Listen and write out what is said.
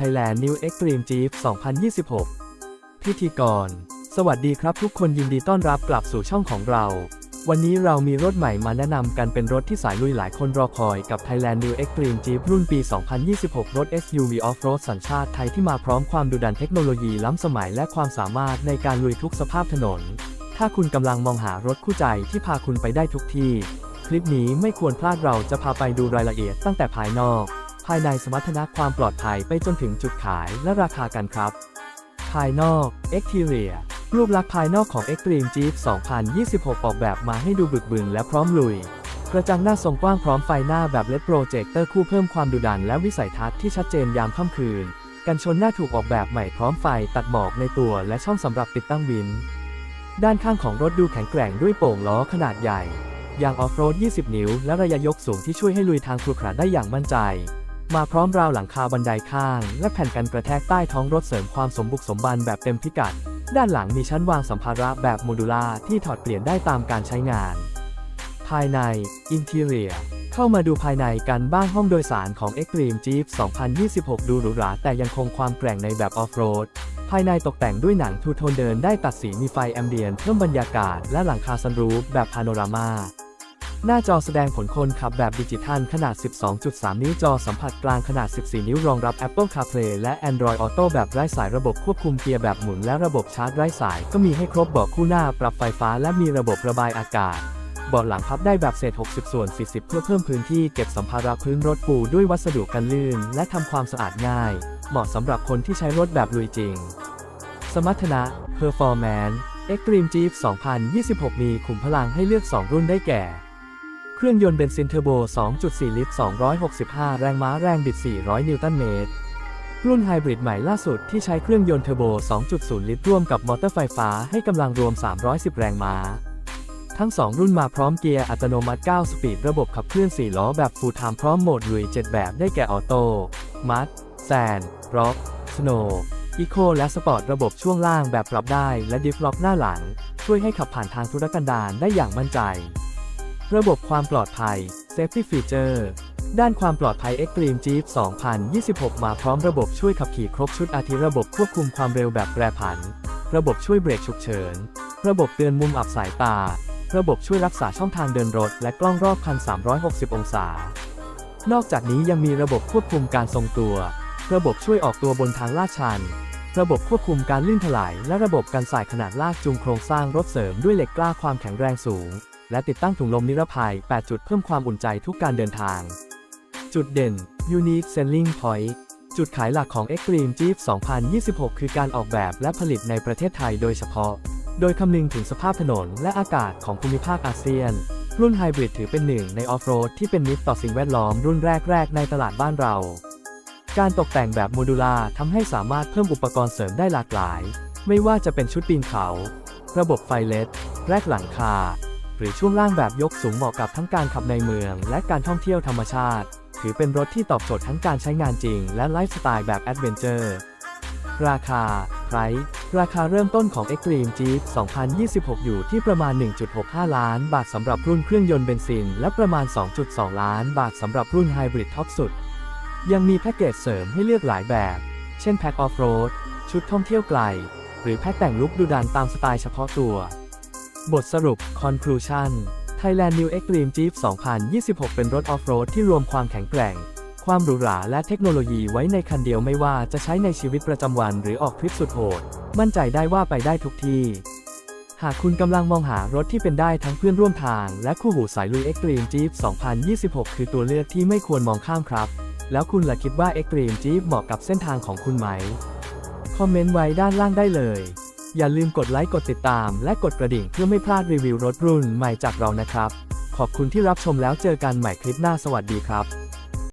Thailand New Extreme Jeep 2026 พิธีกร สวัสดีครับทุกคนยินดีต้อนรับกลับสู่ช่องของเรา วันนี้เรามีรถใหม่มาแนะนำกันเป็นรถที่สายลุยหลายคนรอคอยกับ Thailand New Extreme Jeep รุ่นปี 2026 รถ SUV Off-road สัญชาติไทยที่มาพร้อมความดุดันเทคโนโลยีล้ำสมัยและความสามารถในการลุยทุกสภาพถนน ถ้าคุณกำลังมองหารถคู่ใจที่พาคุณไปได้ทุกที่ คลิปนี้ไม่ควรพลาดเราจะพาไปดูรายละเอียดตั้งแต่ภายนอกายในสมรรถนะความปลอดภัยไปจนถึงจุดขายและราคากันครับ ภายนอก Exterior รูปลักษณ์ภายนอกของ Extreme Jeep 2026 ออกแบบมาให้ดูบึกบึนและพร้อมลุย กระจังหน้าทรงกว้างพร้อมไฟหน้าแบบ LED Projector คู่เพิ่มความดุดันและวิสัยทัศน์ที่ชัดเจนยามค่ำคืน กันชนหน้าถูกออกแบบใหม่พร้อมไฟตัดหมอกในตัวและช่องสำหรับติดตั้งวิน ด้านข้างของรถดูแข็งแกร่งด้วยโป่งล้อขนาดใหญ่ยางออฟโรด 20 นิ้ว และระยะยกสูงที่ช่วยให้ลุยทางครุขระได้อย่างมั่นใจ มาพร้อมราวหลังคาบันไดข้าง และแผ่นกันกระแทกใต้ท้องรถเสริมความสมบุกสมบันแบบเต็มพิกัด ด้านหลังมีชั้นวางสัมภาระแบบโมดูล่าที่ถอดเปลี่ยนได้ตามการใช้งาน ภายใน Interior เข้ามาดูภายในกันบ้างห้องโดยสารของ Extreme Jeep 2026 ดูหรูหราแต่ยังคงความแกร่งในแบบออฟโรดภายในตกแต่งด้วยหนังทูโทนเดินได้ตัดสีมีไฟแอมเบียนเพิ่มบรรยากาศและหลังคาซันรูฟแบบพาโนรามา หน้าจอแสดงผลคนขับแบบดิจิทัลขนาด 12.3 นิ้วจอสัมผัสกลางขนาด 14 นิ้วรองรับ Apple CarPlay และ Android Auto แบบไร้สายระบบควบคุมเกียร์แบบหมุนและระบบชาร์จไร้สาย ก็มีให้ครบเบาะคู่หน้าปรับไฟฟ้าและมีระบบระบายอากาศเบาะหลังพับได้แบบเศษ 60 ส่วน 40 เพื่อเพิ่มพื้นที่เก็บสัมภาระพื้นรถปูด้วยวัสดุกันลื่น และทำความสะอาดง่าย เหมาะสำหรับคนที่ใช้รถแบบลุยจริง สมรรถนะ Performance Extreme Jeep 2026 มีขุมพลังให้เลือก 2 รุ่นได้แก่ เครื่องยนต์เบนซินเทอร์โบ 2.4 ลิตร 265 แรงม้าแรงบิด 400 นิวตันเมตร รุ่นไฮบริดใหม่ล่าสุดที่ใช้เครื่องยนต์เทอร์โบ 2.0 ลิตร ร่วมกับมอเตอร์ไฟฟ้าให้กำลังรวม 310 แรงม้า ทั้ง 2 รุ่นมาพร้อมเกียร์อัตโนมัติ 9 สปีด ระบบขับเคลื่อน 4 ล้อแบบ Full Time พร้อมโหมดลุย 7 แบบได้แก่ออโต้ มัดแซนร็อกสโนว์อีโคและสปอร์ตระบบช่วงล่างแบบปรับได้และดิฟล็อกหน้าหลัง ช่วยให้ขับผ่านทางธุรกันดารได้อย่างมั่นใจ ระบบความปลอดภัย Safety Feature ด้านความปลอดภัย Extreme Jeep 2026 มาพร้อมระบบช่วยขับขี่ครบชุดอาทิระบบควบคุมความเร็วแบบแปรผัน ระบบช่วยเบรกฉุกเฉิน ระบบเตือนมุมอับสายตา ระบบช่วยรักษาช่องทางเดินรถ และกล้องรอบคัน 360 องศา นอกจากนี้ยังมีระบบควบคุมการทรงตัว ระบบช่วยออกตัวบนทางลาดชัน ระบบควบคุมการลื่นถลาย และระบบการสายขนาดลากจูงโครงสร้างรถเสริมด้วยเหล็กกล้าความแข็งแรงสูง และติดตั้งถุงลมนิรภัย 8 จุดเพิ่มความอุ่นใจทุกการเดินทาง จุดเด่น Unique Selling Point จุดขายหลักของ Extreme Jeep 2026 คือการออกแบบและผลิตในประเทศไทยโดยเฉพาะ โดยคำนึงถึงสภาพถนนและอากาศของภูมิภาคอาเซียน รุ่นไฮบริดถือเป็นหนึ่งในออฟโรดที่เป็นมิตรต่อสิ่งแวดล้อมรุ่นแรก ๆ ในตลาดบ้านเรา การตกแต่งแบบโมดูลาทำให้สามารถเพิ่มอุปกรณ์เสริมได้หลากหลาย ไม่ว่าจะเป็นชุดปีนเขา ระบบไฟเลดแรกหลังคา หรือช่วงล่างแบบยกสูงเหมาะกับทั้งการขับในเมือง และการท่องเที่ยวธรรมชาติ ถือเป็นรถที่ตอบโจทย์ทั้งการใช้งานจริง และไลฟ์สไตล์แบบแอดเวนเจอร์ราคา Price ราคาเริ่มต้นของ Extreme Jeep 2026 อยู่ที่ประมาณ 1.65 ล้านบาทสำหรับรุ่นเครื่องยนต์เบนซิน และประมาณ 2.2 ล้านบาทสำหรับรุ่นไฮบริดท็อปสุด ยังมีแพ็กเกจเสริมให้เลือกหลายแบบ เช่นแพ็กออฟโรด ชุดท่องเที่ยวไกล หรือแพ็กแต่งลุคดูดันตามสไตล์เฉพาะตัว บทสรุป Conclusion Thailand New Extreme Jeep 2026 เป็นรถออฟโรดที่รวมความแข็งแกร่ง ความหรูหราและเทคโนโลยีไว้ในคันเดียวไม่ว่าจะใช้ในชีวิตประจำวันหรือออกทริปสุดโหด มั่นใจได้ว่าไปได้ทุกที่ หากคุณกำลังมองหารถที่เป็นได้ทั้งเพื่อนร่วมทาง และคู่หูสายลุย Extreme Jeep 2026 คือตัวเลือกที่ไม่ควรมองข้ามครับ แล้วคุณล่ะคิดว่า Extreme Jeep เหมาะกับเส้นทางของคุณไหม คอมเมนต์ไว้ด้านล่างได้เลย อย่าลืมกดไลค์กดติดตาม และกดกระดิ่งเพื่อไม่พลาดรีวิวรถรุ่นใหม่จากเรานะครับ ขอบคุณที่รับชมแล้วเจอกันใหม่คลิปหน้าสวัสดีครับ